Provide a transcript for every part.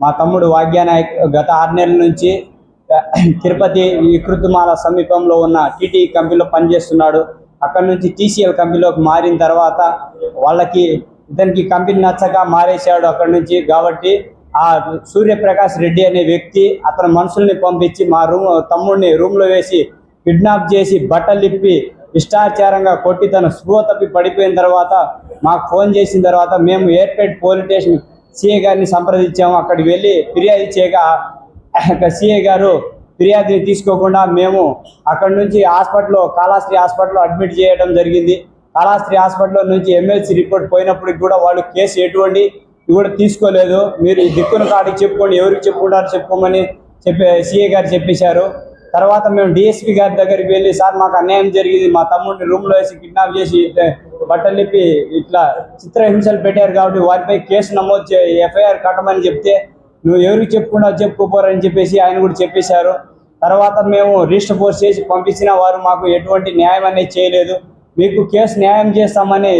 మా తమ్ముడు వాగ్యానాయక్ గత ఆరు నెలల నుంచి తిరుపతి వికృతిమాల సమీపంలో ఉన్న టీటీ కంపెనీలో పనిచేస్తున్నాడు. అక్కడ నుంచి టీసీఎల్ కంపెనీలోకి మారిన తర్వాత వాళ్ళకి ఇతనికి కంపెనీ నచ్చక మారేశాడు అక్కడ నుంచి. కాబట్టి ఆ సూర్యప్రకాష్ రెడ్డి అనే వ్యక్తి అతని మనుషుల్ని పంపించి మా రూమ్ తమ్ముడిని రూమ్లో వేసి కిడ్నాప్ చేసి బట్టలిప్పి ఇష్టాచారంగా కొట్టి తన స్పృహ తప్పి పడిపోయిన తర్వాత మాకు ఫోన్ చేసిన తర్వాత మేము ఎయిర్పేట్ పోలీస్ స్టేషన్ సీఏ గారిని సంప్రదించాము. అక్కడికి వెళ్ళి ఫిర్యాదు చేయగా సిఏ గారు ఫిర్యాదుని తీసుకోకుండా మేము అక్కడ నుంచి హాస్పిటల్లో కాళాశ్రీ హాస్పిటల్లో అడ్మిట్ చేయడం జరిగింది. కాళాశ్రీ హాస్పిటల్లో నుంచి ఎమ్మెల్సీ రిపోర్ట్ పోయినప్పటికి కూడా వాళ్ళు కేసు ఎటువంటి కూడా తీసుకోలేదు. మీరు దిక్కున కాడికి చెప్పుకోండి ఎవరికి చెప్పుకుంటారు చెప్పుకోమని చెప్పే సిఏ గారు చెప్పేశారు. తర్వాత మేము డిఎస్పి గారి దగ్గరికి వెళ్ళి సార్ మాకు అన్యాయం జరిగింది. మా తమ్ముడిని రూమ్లో వేసి కిడ్నాప్ చేసి బట్టలు నిప్పి ఇట్లా చిత్రహింసలు పెట్టారు కాబట్టి వారిపై కేసు నమోదు ఎఫ్ఐఆర్ కట్టమని చెప్తే నువ్వు ఎవరికి చెప్పుకున్నా చెప్పుకోపోరని చెప్పేసి ఆయన కూడా చెప్పేశారు. తర్వాత మేము రిజిస్టర్ ఫోర్స్ చేసి పంపించిన వారు మాకు ఎటువంటి న్యాయం అనేది చేయలేదు. మీకు కేసు న్యాయం చేస్తామని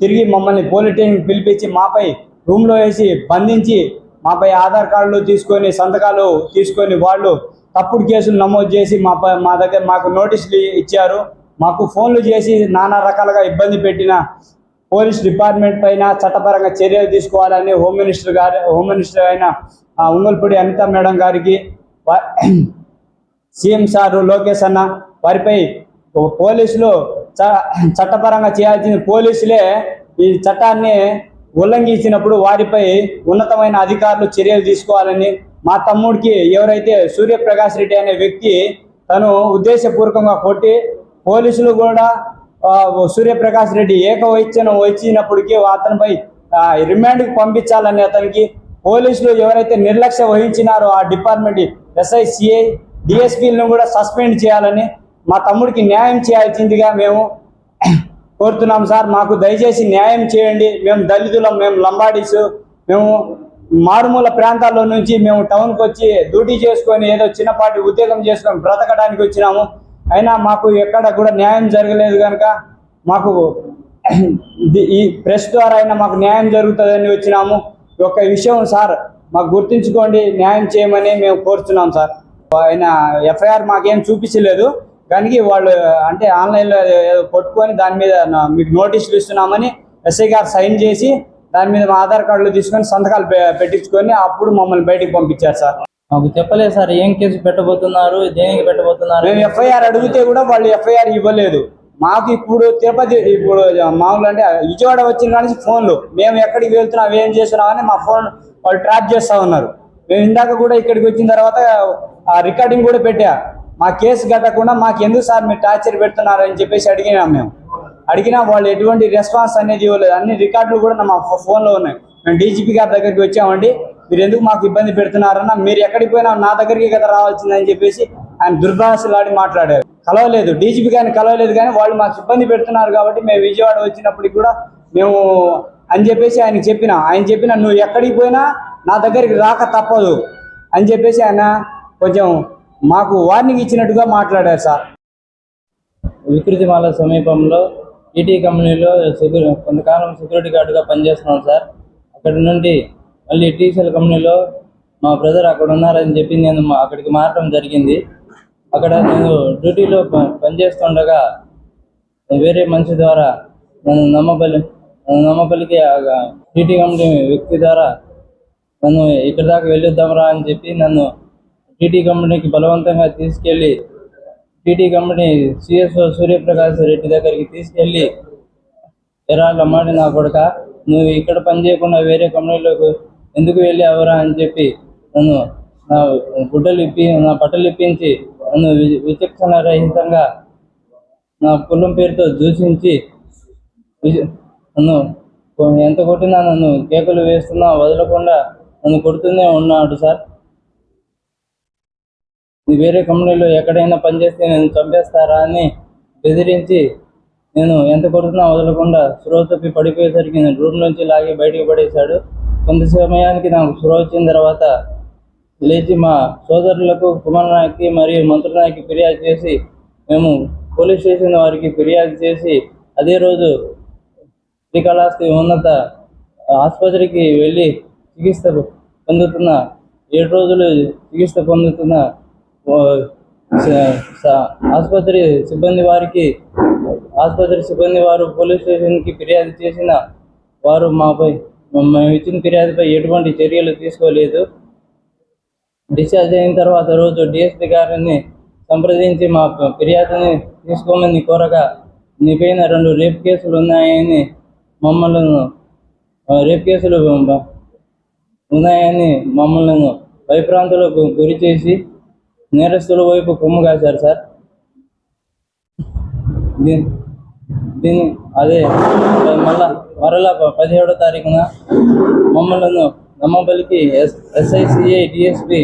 తిరిగి మమ్మల్ని పోలీస్ స్టేషన్ పిలిపించి మాపై రూమ్లో వేసి బంధించి మాపై ఆధార్ కార్డులు తీసుకొని సంతకాలు తీసుకొని వాళ్ళు తప్పుడు కేసులు నమోదు చేసి మా ప- మా దగ్గర మాకు నోటీసులు ఇచ్చారు. మాకు ఫోన్లు చేసి నానా రకాలుగా ఇబ్బంది పెట్టిన పోలీస్ డిపార్ట్మెంట్ పైన చట్టపరంగా చర్యలు తీసుకోవాలని హోమ్ మినిస్టర్ గారి హోమ్ మినిస్టర్ అయిన ఆ, ఉంగల్పూడి అనిత మేడం గారికి సీఎం సారు లోకేష్ అన్న వారిపై పోలీసులు చ- చట్టపరంగా చేయాల్సిన పోలీసులే ఈ చట్టాన్ని ఉల్లంఘించినప్పుడు వారిపై ఉన్నతమైన అధికారులు చర్యలు తీసుకోవాలని మా తమ్ముడికి ఎవరైతే సూర్యప్రకాష్ రెడ్డి అనే వ్యక్తి తను ఉద్దేశపూర్వకంగా కొట్టి పోలీసులు కూడా సూర్యప్రకాష్ రెడ్డి ఏకవైద్యం వచ్చినప్పటికీ అతనిపై రిమాండ్కి పంపించాలని అతనికి పోలీసులు ఎవరైతే నిర్లక్ష్య వహించినారో ఆ డిపార్ట్మెంట్ ఎస్ఐ సిఐ డిఎస్పీలను కూడా సస్పెండ్ చేయాలని మా తమ్ముడికి న్యాయం చేయాల్సిందిగా మేము కోరుతున్నాం సార్. మాకు దయచేసి న్యాయం చేయండి. మేము దళితులం మేము లంబాడీస్ మేము మారుమూల ప్రాంతాల్లో నుంచి మేము టౌన్కి వచ్చి డ్యూటీ చేసుకొని ఏదో చిన్నపాటి ఉద్యోగం చేసుకొని బ్రతకడానికి వచ్చినాము. అయినా మాకు ఎక్కడ కూడా న్యాయం జరగలేదు కనుక మాకు ఈ ప్రెస్ ద్వారా అయినా మాకు న్యాయం జరుగుతుందని వచ్చినాము. ఒక విషయం సార్ మాకు గుర్తుంచుకోండి న్యాయం చేయమని మేము కోరుతున్నాం సార్. ఆయన ఎఫ్ఐఆర్ మాకేం చూపించలేదు. కానీ వాళ్ళు అంటే ఆన్లైన్లో ఏదో కొట్టుకొని దాని మీద మీకు నోటీసులు ఇస్తున్నామని ఎస్ఐ గారు సైన్ చేసి దాని మీద మా ఆధార్ కార్డులు తీసుకొని సంతకాలు పెట్టించుకొని అప్పుడు మమ్మల్ని బయటికి పంపించారు సార్. మాకు చెప్పలేదు సార్ ఏం కేసు పెట్టబోతున్నారు దేనికి పెట్టబోతున్నారు? మేము ఎఫ్ఐఆర్ అడిగితే కూడా వాళ్ళు ఎఫ్ఐఆర్ ఇవ్వలేదు. మాకు ఇప్పుడు తిరుపతి ఇప్పుడు మామూలు అంటే విజయవాడ వచ్చిన కానీ ఫోన్లు. మేము ఎక్కడికి వెళ్తున్నాం ఏం చేస్తున్నామని మా ఫోన్ వాళ్ళు ట్రాప్ చేస్తా ఉన్నారు. మేము ఇందాక కూడా ఇక్కడికి వచ్చిన తర్వాత ఆ రికార్డింగ్ కూడా పెట్టా. మా కేసు కట్టకుండా మాకు ఎందుకు సార్ మీరు టార్చర్ పెడుతున్నారు అని చెప్పేసి అడిగినాం మేము. అడిగినా వాళ్ళు ఎటువంటి రెస్పాన్స్ అనేది ఇవ్వలేదు. అన్ని రికార్డులు కూడా మా ఫోన్లో ఉన్నాయి. మేము డీజీపీ గారి దగ్గరికి వచ్చామండి. మీరు ఎందుకు మాకు ఇబ్బంది పెడుతున్నారన్న మీరు ఎక్కడికి పోయినా నా దగ్గరికి కదా రావాల్సిందని చెప్పేసి ఆయన దుర్భాషలాడి మాట్లాడారు. కలవలేదు. డీజీపీ గారిని కలవలేదు కానీ వాళ్ళు మాకు ఇబ్బంది పెడుతున్నారు కాబట్టి మేము విజయవాడ వచ్చినప్పటికి కూడా మేము అని చెప్పేసి ఆయన చెప్పిన ఆయన చెప్పిన నువ్వు ఎక్కడికి పోయినా నా దగ్గరికి రాక తప్పదు అని చెప్పేసి ఆయన కొంచెం మాకు వార్నింగ్ ఇచ్చినట్టుగా మాట్లాడారు సార్. వికృతిమాల సమీపంలో ఈటీ కంపెనీలో సెక్యూ కొంతకాలం సెక్యూరిటీ గార్డుగా పనిచేస్తున్నాను సార్. అక్కడి నుండి మళ్ళీ టీసీఎల్ కంపెనీలో మా బ్రదర్ అక్కడ ఉన్నారని చెప్పి నేను మా- అక్కడికి మారటం జరిగింది. అక్కడ నేను డ్యూటీలో పనిచేస్తుండగా వేరే మనిషి ద్వారా నన్ను నమ్మబలి నన్ను నమ్మబలికి టీటీ కంపెనీ వ్యక్తి ద్వారా నన్ను ఇక్కడి దాకా వెళ్ళొద్దాంరా అని చెప్పి నన్ను టీటీ కంపెనీకి బలవంతంగా తీసుకెళ్ళి TT company CSO Suryaprakash Reddy దగ్గరికి తీసుకెళ్ళి ఎరాళ్ళ మాట నా కొడుక నువ్వు ఇక్కడ పని చేయకుండా వేరే కంపెనీలోకి ఎందుకు వెళ్ళి అని చెప్పి నన్ను నా గుడ్డలు ఇప్పి నా బట్టలు ఇప్పించి నన్ను విచక్షణ రహితంగా నా కులం పేరుతో దూషించి నన్ను ఎంత కొట్టినా నన్ను కేకలు వేస్తున్నా వదలకుండా నన్ను కొడుతూనే ఉన్నాడు సార్. వేరే కంపెనీలో ఎక్కడైనా పనిచేస్తే నేను చంపేస్తారా అని బెదిరించి నేను ఎంత కొడుతున్నా వదలకుండా స్పృహ తప్పి పడిపోయేసరికి నేను రూమ్ నుంచి లాగి బయటికి పడేశాడు. కొంత సమయానికి నాకు స్పృహ వచ్చిన తర్వాత లేచి మా సోదరులకు కుమార్ నాయక్కి మరియు మంత్రుల నాయక్కి ఫిర్యాదు చేసి మేము పోలీస్ స్టేషన్ వారికి ఫిర్యాదు చేసి అదే రోజు శ్రీకాళహస్తి ఉన్నత ఆసుపత్రికి వెళ్ళి చికిత్స పొందుతున్న ఏడు రోజులు చికిత్స పొందుతున్న ఆసుపత్రి సిబ్బంది వారికి ఆసుపత్రి సిబ్బంది వారు పోలీస్ స్టేషన్కి ఫిర్యాదు చేసిన వారు మాపై మేము ఇచ్చిన ఫిర్యాదుపై ఎటువంటి చర్యలు తీసుకోలేదు. డిశ్చార్జ్ అయిన తర్వాత రోజు డిఎస్పీ గారిని సంప్రదించి మా ఫిర్యాదుని తీసుకోమని కోరగా నీపైన రెండు రేప్ కేసులు ఉన్నాయని మమ్మల్ని రేప్ కేసులు ఉన్నాయని మమ్మల్ని భయప్రాంతులకు గురి చేసి నేరస్తుల వైపు కొమ్ము కాశారు సార్. దీని దీని అదే మళ్ళా మరలా ప- పదిహేడో తారీఖున మమ్మల్ని నమ్మబలికి ఎస్ ఎస్ఐసిఐ డిఎస్పి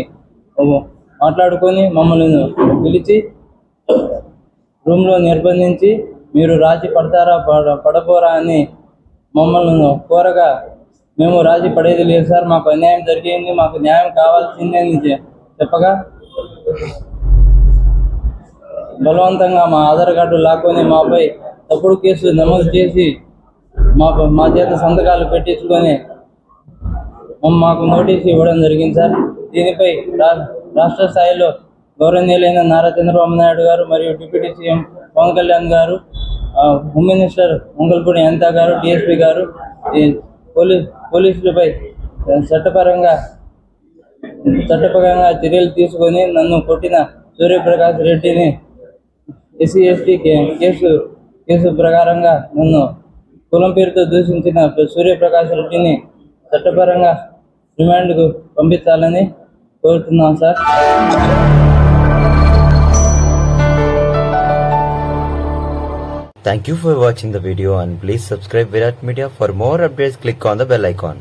మాట్లాడుకొని మమ్మల్ని పిలిచి రూమ్లో నిర్బంధించి మీరు రాజీ పడతారా పడ పడపోరా అని మమ్మల్ని కోరగా మేము రాజీ పడేది లేదు సార్. మాకు అన్యాయం జరిగింది మాకు న్యాయం కావాల్సిందే అని చెప్పగా బలవంతంగా మా ఆధార్ కార్డు లాక్కొని మాపై తప్పుడు కేసు నమోదు చేసి మా మా చేత సంతకాలు పెట్టించుకొని మాకు నోటీసు ఇవ్వడం జరిగింది సార్. దీనిపై రా- రాష్ట్ర స్థాయిలో గౌరవనీయులైన నారా చంద్రబాబు నాయుడు గారు మరియు డిప్యూటీ సీఎం పవన్ కళ్యాణ్ గారు హోమ్ మినిస్టర్ మంగళపూడి అనిత గారు డిఎస్పీ గారు పోలీస్ పోలీసులపై చట్టపరంగా చట్టపరంగా చర్యలు తీసుకొని నన్ను కొట్టిన సూర్యప్రకాష్ రెడ్డిని ఎస్సీ ఎస్టీ కేసు కేసు ప్రకారంగా నన్ను కులం పేరుతో దూషించిన సూర్యప్రకాష్ రెడ్డిని చట్టపరంగా రిమాండ్కు పంపించాలని కోరుతున్నాం sir Thank you for watching the video and please subscribe Virat Media for more updates click on the bell icon.